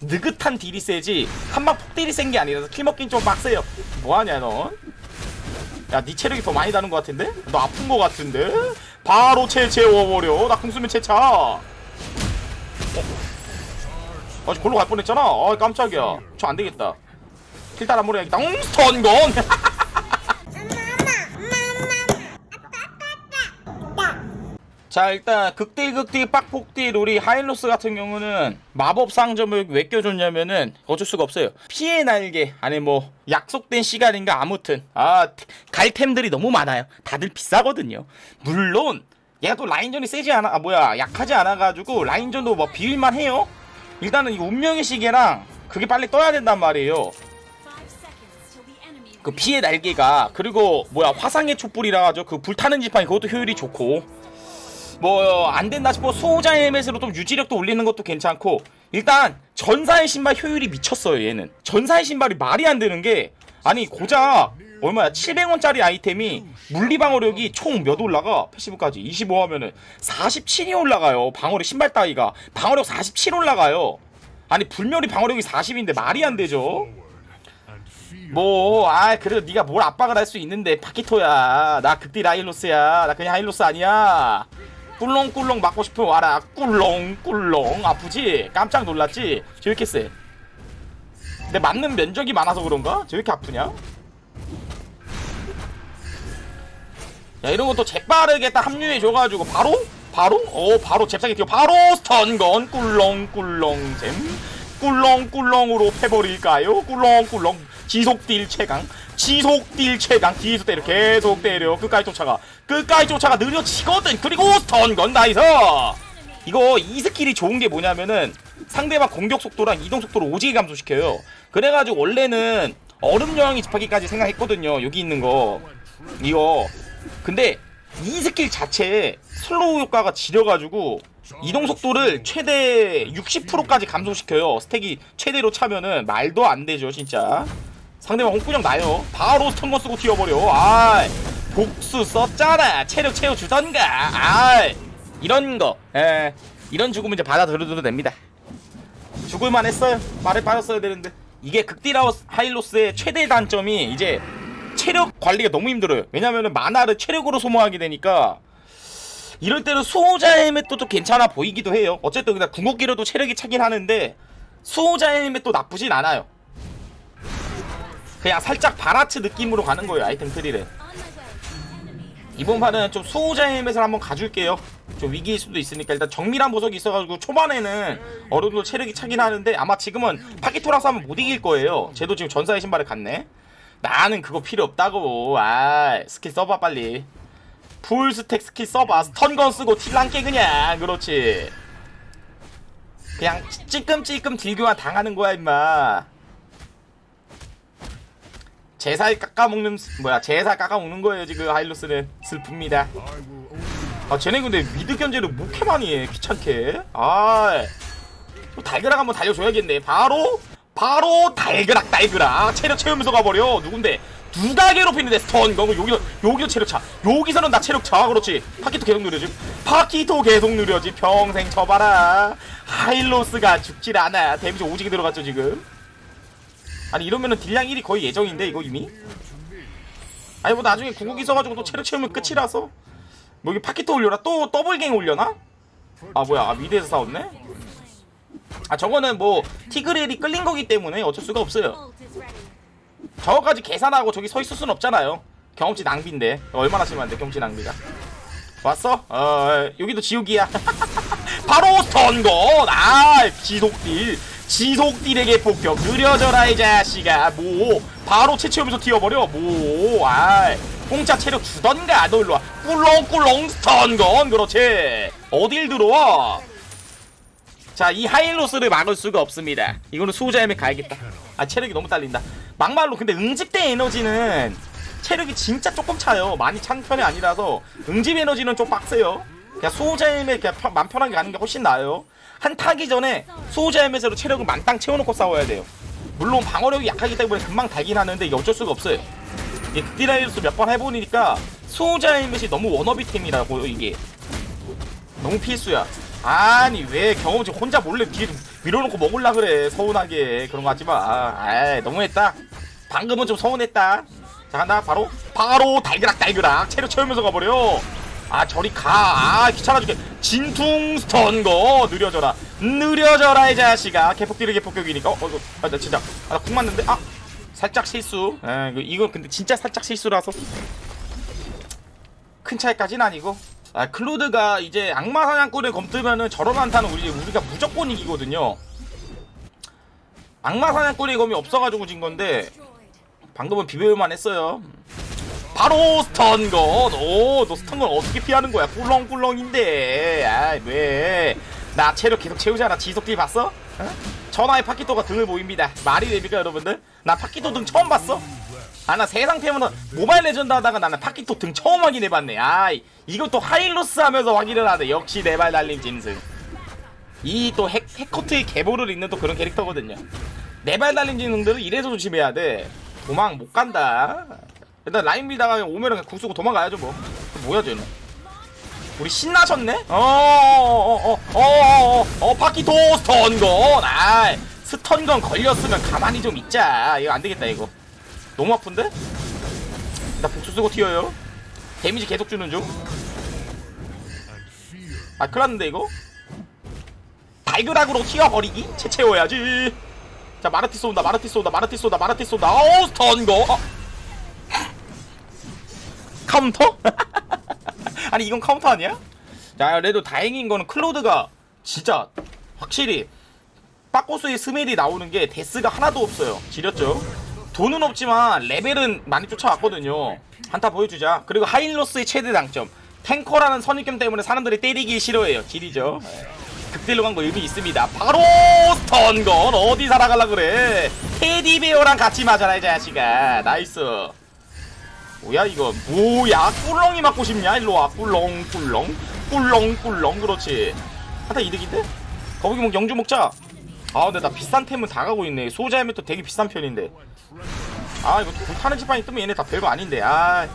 느긋한 딜이 세지. 한방 폭딜이 센 게 아니라서 킬 먹긴 좀 빡세요. 뭐하냐 넌? 야네 체력이 더 많이 나는 것 같은데? 너 아픈 것 같은데? 바로 채 채워버려. 나 궁수면 채차. 어? 아직 골로 갈 뻔했잖아. 아 깜짝이야. 저 안되겠다. 킬 따라 모래야겠다 응 스턴건 자 일단 극딜 극딜 빡폭딜 우리 하일로스 같은 경우는 마법 상점을 왜 껴줬냐면은 어쩔 수가 없어요. 피해 날개 아니 뭐 약속된 시간인가 아무튼. 아 갈템들이 너무 많아요. 다들 비싸거든요. 물론 얘가 또 라인전이 세지 않아 아 뭐야 약하지 않아 가지고 라인전도 뭐 비빌만 해요. 일단은 이 운명의 시계랑 그게 빨리 떠야 된단 말이에요. 그 피해 날개가 그리고 뭐야 화상의 촛불이라 하죠 그 불타는 지팡이 그것도 효율이 좋고 뭐 안 된다 싶어 수호자 헬멧으로 좀 유지력도 올리는 것도 괜찮고 일단 전사의 신발 효율이 미쳤어요 얘는. 전사의 신발이 말이 안 되는 게 아니 고작 얼마야? 700원짜리 아이템이 물리 방어력이 총 몇 올라가? 패시브까지. 25 하면은 47이 올라가요 방어력 신발 따위가. 방어력 47 올라가요. 아니 불멸이 방어력이 40인데 말이 안 되죠? 뭐, 아, 그래도 네가 뭘 압박을 할 수 있는데 파키토야. 나 극딜 하일로스야. 나 그냥 하일로스 아니야. 꿀렁꿀렁 맞고 싶으면 와라. 꿀렁꿀렁 아프지? 깜짝 놀랐지? 저 이렇게 세. 근데 맞는 면적이 많아서 그런가? 저 이렇게 아프냐? 야 이런 것도 재빠르게 딱 합류해줘가지고 바로? 바로? 어 바로 잽싸게 뛰어 바로 스턴건 꿀렁꿀렁 잼 꿀렁꿀렁으로 패버릴까요? 꿀렁꿀렁 지속딜 최강 지속 딜 최강. 뒤에서 때려. 계속 때려. 끝까지 쫓아가. 끝까지 쫓아가. 느려지거든. 그리고 스턴건 나이스 이거 이 스킬이 좋은 게 뭐냐면은 상대방 공격 속도랑 이동 속도를 오지게 감소시켜요. 그래가지고 원래는 얼음 여왕이 집하기까지 생각했거든요. 여기 있는 거. 이거. 근데 이 스킬 자체에 슬로우 효과가 지려가지고 이동 속도를 최대 60%까지 감소시켜요. 스택이 최대로 차면은 말도 안 되죠, 진짜. 상대방 홍구정 나요. 바로 스턴건 쓰고 튀어버려. 아, 복수 썼잖아. 체력 채워주던가. 아, 이런 거. 에, 이런 죽음은 이제 받아들여도 됩니다. 죽을만 했어요. 말에 빠졌어야 되는데. 이게 극딜하우스 하일로스의 최대 단점이 이제 체력 관리가 너무 힘들어요. 왜냐면은 만화를 체력으로 소모하게 되니까 이럴 때는 수호자 헬멧도 좀 괜찮아 보이기도 해요. 어쨌든 그냥 궁극기로도 체력이 차긴 하는데 수호자 헬멧도 나쁘진 않아요. 그냥 살짝 바라츠 느낌으로 가는 거예요 아이템 트리를. 이번 판은 좀 수호자 헬멧을 한번 가줄게요. 좀 위기일 수도 있으니까 일단 정밀한 보석이 있어가지고 초반에는 어느 정도 체력이 차긴 하는데 아마 지금은 파키토랑 싸면 못 이길 거예요. 쟤도 지금 전사의 신발을 갔네. 나는 그거 필요 없다고. 아 스킬 써봐 빨리. 풀 스택 스킬 써봐. 스턴건 쓰고 틸랑게 그냥. 그렇지. 그냥 찌끔찌끔 딜교환 당하는 거야 임마. 제살 깎아먹는 뭐야 제살 깎아먹는 거예요 지금 하일로스는 슬픕니다. 아 쟤네 근데 미드 견제를 뭐 이렇게 많이 해 귀찮게. 아. 또 달그락 한번 달려줘야겠네. 바로 바로 달그락 달그락 체력 채우면서 가버려. 누군데? 누가 괴롭히는데 스턴 거고 여기서 여기서 체력 차 여기서는 나 체력 차 그렇지 파키토 계속 느려지 파키토 계속 느려지 평생 쳐봐라 하일로스가 죽질 않아 데미지 오지게 들어갔죠 지금 아니 이러면은 딜량 1이 거의 예정인데 이거 이미 아니 뭐 나중에 궁극기 써가지고 또 체력 채우면 끝이라서 뭐 여기 파키토 올려라 또 더블갱 올려나 아 뭐야 아 미드에서 싸웠네 아 저거는 뭐 티그렐이 끌린 거기 때문에 어쩔 수가 없어요 저거까지 계산하고 저기 서 있을 순 없잖아요. 경험치 낭비인데 얼마나 심한데 경험치 낭비가. 왔어? 어 여기도 지옥이야. 바로 스턴건. 아 지속딜. 지속 딜에게 폭격 느려져라 이 자식아. 뭐 바로 채채우면서 튀어버려. 뭐 아. 공짜 체력 주던가 너 일로와 꿀렁꿀렁 스턴건 그렇지 어딜 들어와 자, 이 하일로스를 막을 수가 없습니다. 이거는 수호자 헬멧 가야겠다. 아, 체력이 너무 딸린다. 막말로 근데 응집대 에너지는 체력이 진짜 조금 차요. 많이 찬 편이 아니라서 응집 에너지는 좀 빡세요. 그냥 수호자 헬멧 그냥 편, 맘 편하게 가는 게 훨씬 나아요. 한 타기 전에 헬멧으로 체력을 만땅 채워놓고 싸워야 돼요. 물론 방어력이 약하기 때문에 금방 달긴 하는데 어쩔 수가 없어요. 이게 극디라이로스 몇 번 해보니까 수호자 헬멧이 너무 워너비템이라고 이게. 너무 필수야. 아니 왜 경험치 혼자 몰래 뒤에 왜 밀어놓고 먹을라 그래. 서운하게. 그런 거 하지 마. 아이 너무했다. 방금은 좀 서운했다. 자 간다 바로 바로 달그락 달그락. 체력 채우면서 가버려 아 저리 가아 귀찮아 죽게 진퉁 스턴 거 느려져라. 느려져라 이 자식아. 개폭딜이 개폭격이니까. 어, 어, 어, 아, 나 진짜. 아, 나궁 맞는데? 아 살짝 실수. 에 이거, 근데 진짜 살짝 실수라서. 큰 차이까지는 아니고. 아 클로드가 이제 악마 사냥꾼을 검뜨면은 저런 한타는 우리 우리가 무조건 이기거든요. 악마 사냥꾼의 검이 없어가지고 진 건데 방금은 비벼만 했어요 바로 스턴건 오너 스턴건 어떻게 피하는 거야? 꿀렁꿀렁인데. 아왜나 체력 계속 채우잖아? 지속딜 봤어? 어? 전화의 파키토가 등을 보입니다. 말이 됩니까 여러분들? 나 파키토 등 처음 봤어? 아 나 세상 패면은 모바일 레전드 하다가 나는 파키토 등 처음 확인해봤네. 아이 이것도 하일로스 하면서 확인을 하네. 역시 네발 달린 짐승. 이 또 해커트의 계보를 잇는 또 그런 캐릭터거든요. 네발 달린 짐승들은 이래서 조심해야 돼. 도망 못 간다 일단 라인 밀다가 오면은 궁 쓰고 도망가야죠 뭐. 뭐야 쟤는? 우리 신나셨네? 어어어어어어어 파키토 스턴건 아 스턴건 걸렸으면 가만히 좀 있자. 이거 안 되겠다 이거. 너무 아픈데? 나 복수 쓰고 튀어요. 데미지 계속 주는 중아 큰일났는데 이거? 발그락으로 튀어버리기? 채채워야지. 자 마르티 쏜다 마르티 쏜다 마르티 쏜다 마르티 쏜다. 어우 스턴거. 어. 카운터? 아니 이건 카운터 아니야? 자 그래도 다행인 거는 클로드가 진짜 확실히 빠꼬스의 스멜이 나오는 게 데스가 하나도 없어요. 지렸죠? 돈은 없지만 레벨은 많이 쫓아왔거든요. 한타 보여주자. 그리고 하일로스의 최대 장점. 탱커라는 선입견 때문에 사람들이 때리기 싫어해요. 지리죠? 극딜로 간 거 의미 있습니다. 바로 스턴건 어디 살아갈라 그래? 테디베어랑 같이 맞아라 이 자식아. 나이스 뭐야 이거? 뭐야? 꿀렁이 맞고 싶냐? 일로와. 꿀렁 꿀렁. 꿀렁 꿀렁. 그렇지. 하다 이득인데? 거북이 먹 영주 먹자 아 근데 나 비싼 템은 다 가고 있네. 소자 헬멧도 되게 비싼 편인데. 아 이거 불타는 지팡이 뜨면 얘네 다 별거 아닌데. 아.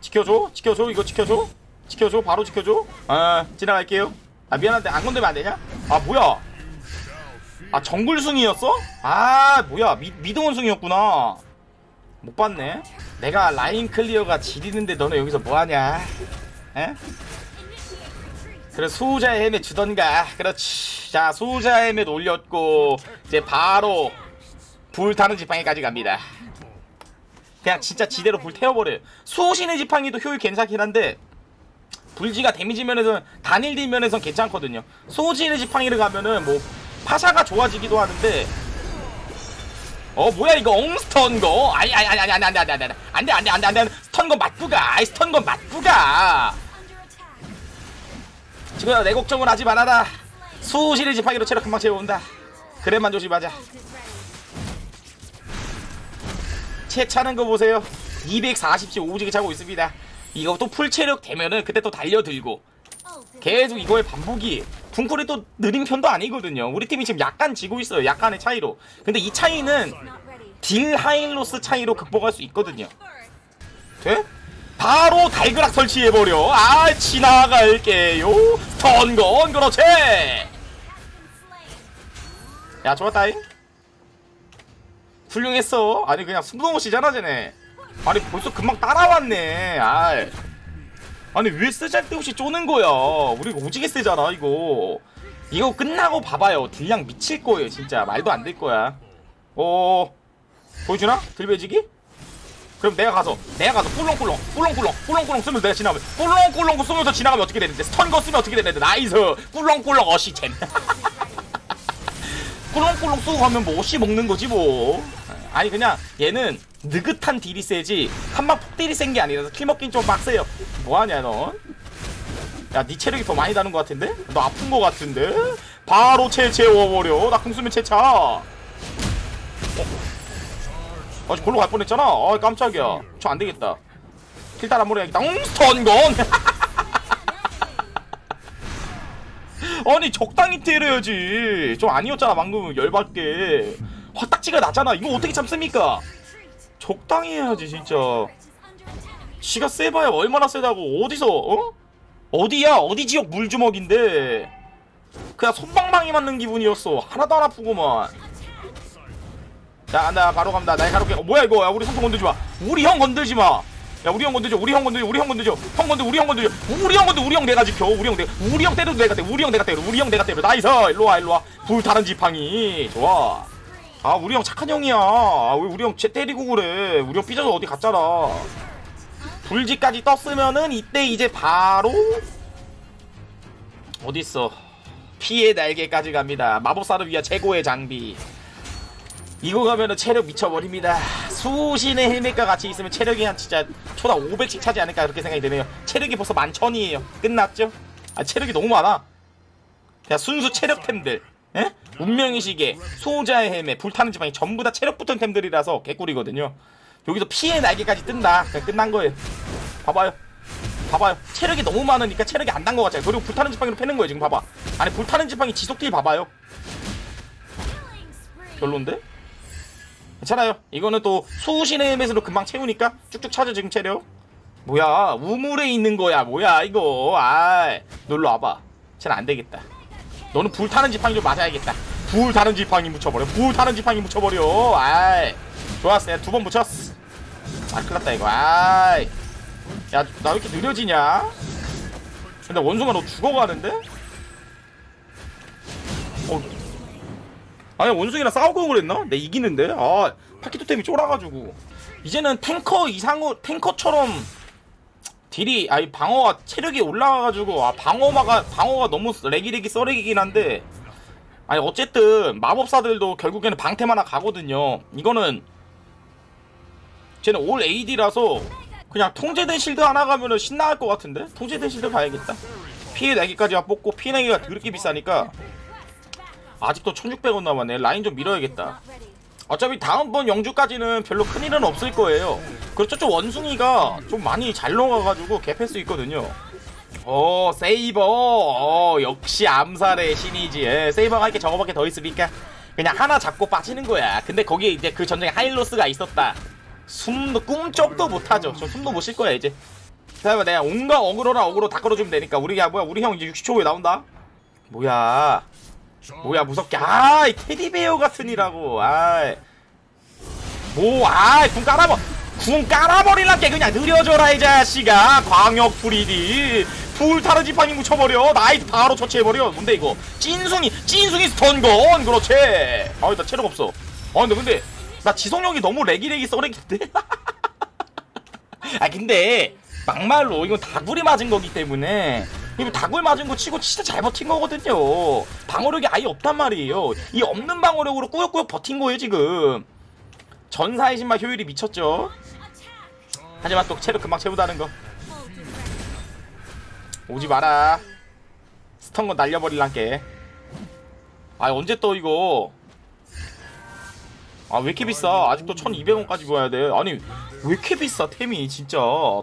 지켜줘? 지켜줘? 이거 지켜줘? 지켜줘? 바로 지켜줘? 아 지나갈게요. 아 미안한데 안 건들면 안 되냐? 아 뭐야? 아 정글숭이였어? 아 뭐야? 미, 미드원숭이였구나. 못 봤네 내가 라인 클리어가 지리는데 너네 여기서 뭐하냐? 에? 그래 수호자의 헬멧 주던가. 그렇지. 자 수호자의 헬멧 올렸고 이제 바로 불타는 지팡이까지 갑니다. 그냥 진짜 지대로 불 태워버려요. 수호신의 지팡이도 효율 괜찮긴 한데 불지가 데미지 면에서는 단일 딜 면에서는 괜찮거든요. 수호신의 지팡이를 가면은 뭐 파샤가 좋아지기도 하는데 어 뭐야 이거 엉스턴 거? 아니 아니 아니 아니 아니 안돼 안돼 안돼 안돼 안돼 안돼 안돼. 스턴 거 맞부가. 아이 스턴 거 맞부가. 지금 내 걱정을 하지 말아라. 수시를 지팡이로 체력 금방 채워온다. 그래만 조심하자. 채 차는 거 보세요. 240씩 오지게 차고 있습니다. 이거 또 풀체력 되면은 그때 또 달려들고 계속 이거의 반복이 둥쿨이 또 느린 편도 아니거든요. 우리 팀이 지금 약간 지고 있어요. 약간의 차이로. 근데 이 차이는 딜 하일로스 차이로 극복할 수 있거든요. 돼? 바로 달그락 설치해버려. 아 지나갈게요. 턴건 그렇지 야 좋았다잉? 훌륭했어. 아니 그냥 숨동호씨잖아 쟤네. 아니 벌써 금방 따라왔네. 아 아니 왜 쓰잘데없이 쪼는 거야? 우리가 오지게 세잖아 이거. 이거 끝나고 봐봐요. 딜량 미칠 거예요 진짜. 말도 안 될 거야. 어 보여주나? 딜배지기? 그럼 내가 가서 내가 가서 꿀렁꿀렁 꿀렁꿀렁 꿀렁꿀렁 쓰면서 내가 지나가면 꿀렁꿀렁 쓰면서 지나가면 어떻게 되는데? 스턴 거 쓰면 어떻게 되는데? 나이스! 꿀렁꿀렁 어시잼. 꿀렁꿀렁 쓰고 가면 뭐 어시 먹는 거지 뭐. 아니 그냥 얘는 느긋한 딜이 세지. 한방 폭딜이 센 게 아니라서 킬 먹긴 좀 빡세요. 뭐하냐 넌? 야니 체력이 더 많이 나는 것 같은데? 너 아픈 것 같은데? 바로 채 채워버려. 나 궁수면 채차. 어? 아직 골로 갈 뻔했잖아. 아 깜짝이야. 저 안되겠다. 킬 따라 모래야겠다 응 스턴건! 아니 적당히 때려야지. 좀 아니었잖아 방금. 열받게. 화딱지가 나잖아. 이거 어떻게 참습니까 적당히 해야지 진짜 지가 세봐야 얼마나 세다고 어디서 어? 어디야 어디 지역 물주먹인데 그냥 손방망이 맞는 기분이었어 하나도 안 아프구만 자 간다 바로 갑니다 날카롭게 어, 뭐야 이거 야 우리 삼성 건들지 마 우리 형 건들지 마야 우리 형 건들죠 우리 형 건들죠 우리 형 건들죠 형 건들 우리 형 건들죠 우리 형 건들 우리 형 내가 지켜 우리 형 내, 우리 형 때려도 내가 때려 우리 형 내가 때려 우리 형 내가 때려 나이스 일로와 일로와 불타는 지팡이 좋아 아 우리 형 착한 형이야. 아, 왜 우리 형쟤 때리고 그래? 우리 형 삐져서 어디 갔잖아. 불지까지 떴으면은 이때 이제 바로 어딨어? 피의 날개까지 갑니다. 마법사를 위한 최고의 장비. 이거 가면은 체력 미쳐버립니다. 수신의 헬멧과 같이 있으면 체력이 한 진짜 초당 500씩 차지 않을까 그렇게 생각이 드네요. 체력이 벌써 만천이에요. 끝났죠? 아 체력이 너무 많아. 그냥 순수 체력템들 예? 운명의 시계 소자의 헬멧 불타는 지방이 전부 다 체력 붙은 템들이라서 개꿀이거든요. 여기서 피의 날개까지 뜬다. 그냥 끝난 거예요. 봐봐요. 봐봐요. 체력이 너무 많으니까 체력이 안단것 같아요. 그리고 불타는 지팡이로 패는 거예요 지금 봐봐. 아니 불타는 지팡이 지속딜 봐봐요. 별론데? 괜찮아요. 이거는 또 수신의 헬멧으로 금방 채우니까 쭉쭉 차죠 지금 체력. 뭐야 우물에 있는 거야. 뭐야 이거. 아이 놀러 와봐. 쟤는 안 되겠다 너는 불타는 지팡이 좀 맞아야겠다. 불타는 지팡이 묻혀버려. 불타는 지팡이 묻혀버려. 아이. 좋았어. 두번 묻혔어. 아 큰일났다 이거. 아이. 야 나 왜 이렇게 느려지냐? 근데 원숭아 너 죽어가는데? 어. 아니 원숭이랑 싸우고 그랬나? 내 이기는데? 아 파키토템이 쫄아가지고. 이제는 탱커 이상으로 탱커처럼 딜이 아니 방어가 체력이 올라가가지고 아 방어마가 방어가 너무 레기레기 썰레기긴 한데 아니 어쨌든 마법사들도 결국에는 방템 하나 가거든요. 이거는 쟤는 올 AD라서 그냥 통제된 실드 하나 가면은 신나할 것 같은데? 통제된 실드 가야겠다. 피해 내기까지 뽑고 피해 내기가 더럽게 비싸니까 아직도 1600원 남았네. 라인 좀 밀어야겠다 어차피 다음번 영주까지는 별로 큰일은 없을 거예요. 그렇죠? 좀 원숭이가 좀 많이 잘 녹아가지고 개패 수 있거든요. 오 세이버. 어, 역시 암살의 신이지. 예, 세이버가 할게 저거밖에 더 있으니까 그냥 하나 잡고 빠지는 거야. 근데 거기에 이제 그 전쟁에 하일로스가 있었다. 숨도 꿈쩍도 못하죠. 저 숨도 못 쉴 거야 이제. 자 내가 온갖 어그로랑 어그로 다 끌어주면 되니까 우리 야 뭐야 우리 형 이제 60초 후에 나온다. 뭐야 뭐야 무섭게. 아이 테디베어 같으니라고. 아이 뭐 아이 궁 깔아버 궁 깔아버릴란게 그냥 느려져라 이 자식아. 광역 프리디. 불타르 지팡이 묻혀버려. 나이트 바로 처치해버려. 뭔데 이거? 찐숭이 찐숭이 스턴건. 그렇지. 아이 나 체력 없어. 아 근데 근데 나 지속력이 너무 레기레기 썰레기인데? 아 근데 막말로 이건 다구리 맞은 거기 때문에 이거 다굴 맞은 거 치고 진짜 잘 버틴 거거든요. 방어력이 아예 없단 말이에요. 이 없는 방어력으로 꾸역꾸역 버틴 거예요 지금. 전사의 신발 효율이 미쳤죠. 하지만 또 체력 금방 채우다는 거. 오지 마라. 스턴건 날려버릴란게. 아 언제 또 이거. 아 왜 이렇게 비싸? 아직도 1200원까지 줘야 돼. 아니 왜 이렇게 비싸 템이 진짜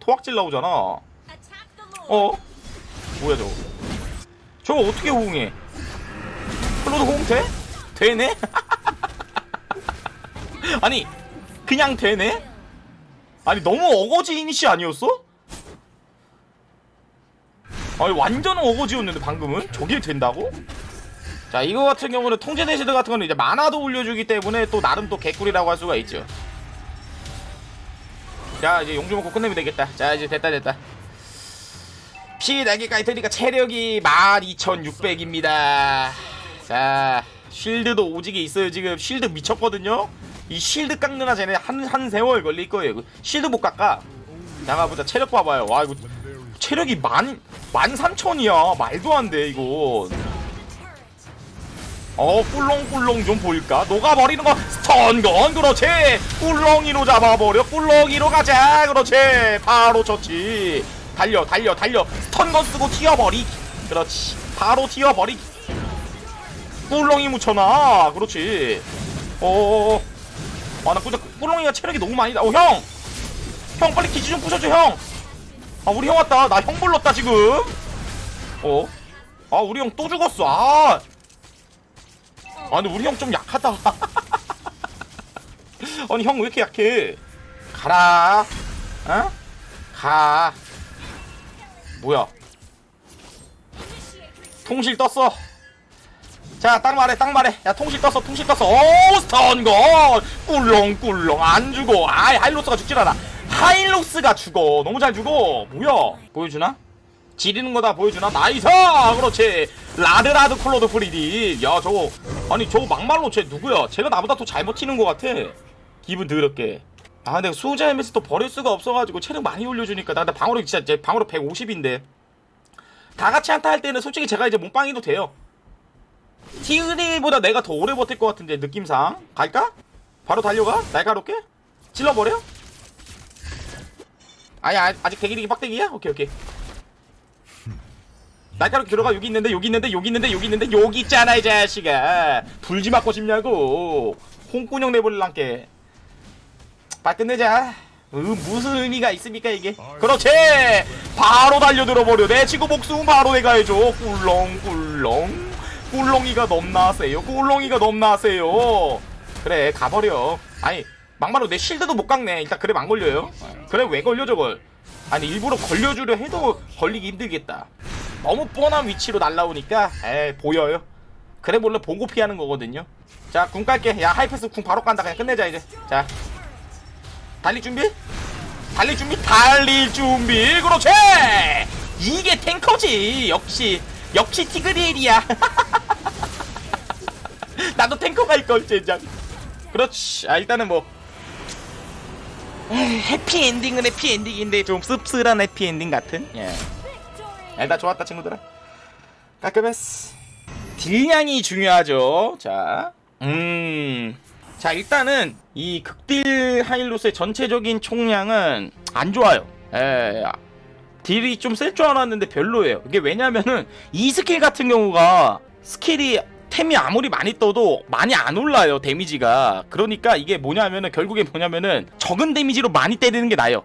토악질 나오잖아. 어? 뭐야 저거 저거 어떻게 호응해 플로드 호응 돼? 되네? 아니 그냥 되네? 아니 너무 어거지 이니시 아니었어? 아니 완전 어거지였는데 방금은? 저게 된다고? 자 이거 같은 경우는 통제 대시드 같은 거는 이제 만화도 올려주기 때문에 또 나름 또 개꿀이라고 할 수가 있죠 자 이제 용주 먹고 끝내면 되겠다 자 이제 됐다 됐다 피 날개까지 드니까 체력이 12,600입니다. 자, 쉴드도 오지게 있어요. 지금 쉴드 미쳤거든요. 이 쉴드 깎느라 쟤네 한, 한 세월 걸릴 거예요. 그 쉴드 못 깎아. 나가보자. 체력 봐봐요. 와, 이거 체력이 만, 만 삼천이야. 말도 안 돼, 이거. 어, 꿀렁꿀렁 좀 보일까? 녹아버리는 거, 스턴건, 그렇지! 꿀렁이로 잡아버려, 꿀렁이로 가자, 그렇지! 바로 쳤지. 달려 달려 달려. 스턴건 쓰고 튀어버리. 그렇지. 바로 튀어버리. 꿀렁이 묻혀놔. 그렇지. 어어어. 아나 근데 꿀렁이가 체력이 너무 많이 나어형형! 형, 빨리 기지 좀 부셔줘 형아 우리 형 왔다. 나 형 불렀다 지금. 어 아 우리 형 또 죽었어. 아! 아, 근데 우리 형 좀 약하다. 아니, 형 왜 이렇게 약해? 가라. 어? 가. 뭐야? 통실 떴어. 자딱 말해 딱 말해. 야 통신 떴어 통신 떴어. 오 스턴건 꿀렁꿀렁 안 죽어. 아이 하일로스가 죽질 않아. 하일로스가 죽어. 너무 잘 죽어. 뭐야? 보여주나? 지리는 거다 보여주나? 나이스! 그렇지. 라드라드 콜로드 프리디. 야 저거. 아니 저거 막말로 쟤 누구야? 쟤가 나보다 더 잘 버티는 것 같아. 기분 더럽게 아 내가 수호자 헬멧을 또 버릴 수가 없어가지고 체력 많이 올려주니까 나, 나 방어력 진짜 제 방어력 150인데 다 같이 한타 할 때는 솔직히 제가 이제 몸빵이도 돼요 티그니보다 내가 더 오래 버틸 것 같은데 느낌상 갈까? 바로 달려가? 날카롭게? 찔러버려? 아니 아, 아직 대기리기 빡대기야? 오케이 오케이 날카롭게 들어가 여기 있는데 여기 있는데 여기 있는데 여기 있는데 여기 있잖아 이 자식아 불지 맞고 싶냐고 홍군형 내버릴란게 빨리 끝내자. 으, 무슨 의미가 있습니까 이게? 그렇지! 바로 달려들어 버려. 내 친구 목숨 바로 해줘 꿀렁꿀렁. 꿀렁이가 넘나 세요. 꿀렁이가 넘나 세요. 그래 가버려. 아니 막말로 내 실드도 못 깎네. 일단 그래 안 걸려요. 그래 왜 걸려 저걸? 아니 일부러 걸려주려 해도 걸리기 힘들겠다. 너무 뻔한 위치로 날라오니까 에 보여요. 그래 몰래 보고 피하는 거거든요. 자궁 깔게. 야 하이패스 궁 바로 깐다. 그냥 끝내자 이제. 자 달릴 준비? 달릴 준비? 달릴 준비. 그렇지! 이게 탱커지. 역시 역시 티그리엘이야. 나도 탱커 갈걸 젠장. 그렇지. 아 일단은 뭐. 해피엔딩은 해피엔딩인데 좀 씁쓸한 해피엔딩 같은? 예. 일단 좋았다 친구들아. 깔끔했어. 딜량이 중요하죠. 자 음. 자 일단은 이 극딜 하일로스의 전체적인 총량은 안 좋아요. 예 딜이 좀쓸줄 알았는데 별로예요. 이게 왜냐면은 이 스킬 같은 경우가 스킬이 템이 아무리 많이 떠도 많이 안 올라요 데미지가. 그러니까 이게 뭐냐면은 결국에 뭐냐면은 적은 데미지로 많이 때리는 게 나아요.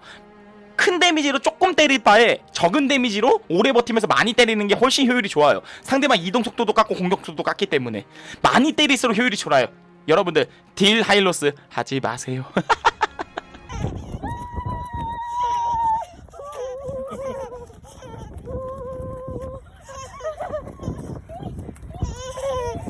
큰 데미지로 조금 때릴 바에 적은 데미지로 오래 버티면서 많이 때리는 게 훨씬 효율이 좋아요. 상대방 이동 속도도 깎고 공격 속도도 깎기 때문에. 많이 때릴수록 효율이 좋아요 여러분들 딜 하일로스 하지 마세요